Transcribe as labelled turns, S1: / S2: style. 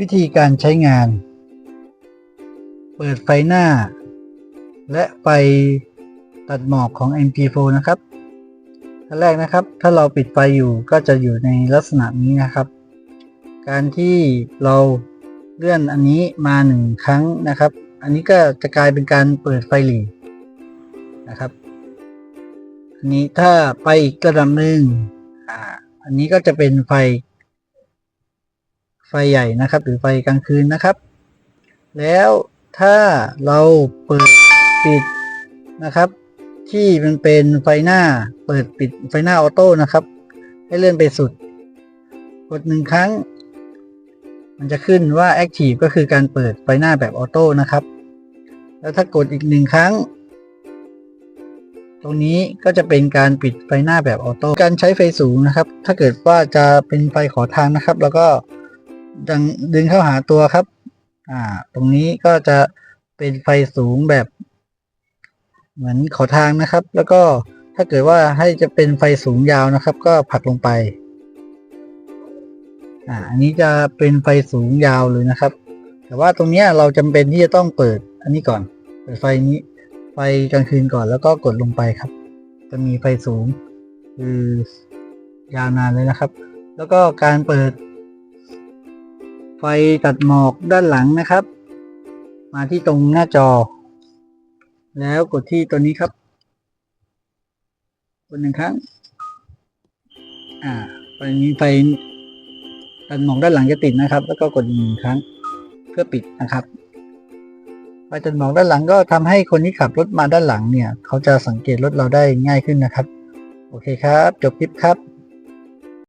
S1: วิธีการใช้งาน เปิดไฟหน้า และไฟตัดหมอกของ MP4 นะครับขั้นแรกนะครับ ถ้าเราปิดไฟอยู่ก็จะอยู่ในลักษณะนี้นะครับ การที่เราเลื่อนอันนี้มาหนึ่งครั้งนะครับ อันนี้ก็จะกลายเป็นการเปิดไฟหลีนะครับ อันนี้ถ้าไปอีกระดับหนึ่งอ่า อันนี้ก็จะเป็นไฟ ไฟใหญ่นะครับ หรือไฟกลางคืนนะครับ แล้วถ้าเราเปิดปิดนะครับ ที่มันเป็นไฟหน้าเปิดปิดไฟหน้าออโต้นะครับ ให้เลื่อนไปสุด กดหนึ่งครั้ง มันจะขึ้นว่า Active ก็คือการเปิดไฟหน้าแบบออโต้นะครับ แล้วถ้ากดอีกหนึ่งครั้งตรงนี้ก็จะเป็นการปิดไฟหน้าแบบออโต้ การใช้ไฟสูงนะครับ ถ้าเกิดว่าจะเป็นไฟขอทางนะครับ แล้วก็ ดังดึงเข้าหาตัวครับ อ่า ตรงนี้ก็จะเป็นไฟสูงแบบ เหมือนขอทางนะครับ แล้วก็ถ้าเกิดว่าให้จะเป็นไฟสูงยาวนะครับ ก็ผลักลงไป อ่า อันนี้จะเป็นไฟสูงยาวเลยนะครับ แต่ว่าตรงเนี้ยเราจำเป็นที่จะต้องเปิด อันนี้ก่อน เปิดไฟนี้ ไฟกลางคืนก่อน แล้วก็กดลงไปครับ จะมีไฟสูง คือยาวนานเลยนะครับ แล้วก็การเปิด ไฟตัดหมอกด้านหลังนะครับ มาที่ตรงหน้าจอ แล้วกดที่ตัวนี้ครับกดหนึ่งครั้ง อ่าไฟนี้ไฟตัดหมอกด้านหลังจะติดนะครับ แล้วก็กดอีกหนึ่งครั้งเพื่อปิดนะครับไฟตัดหมอกด้านหลังก็ทำให้คนที่ขับรถมาด้านหลังเนี่ย เขาจะสังเกตรถเราได้ง่ายขึ้นนะครับ โอเคครับ จบคลิปครับ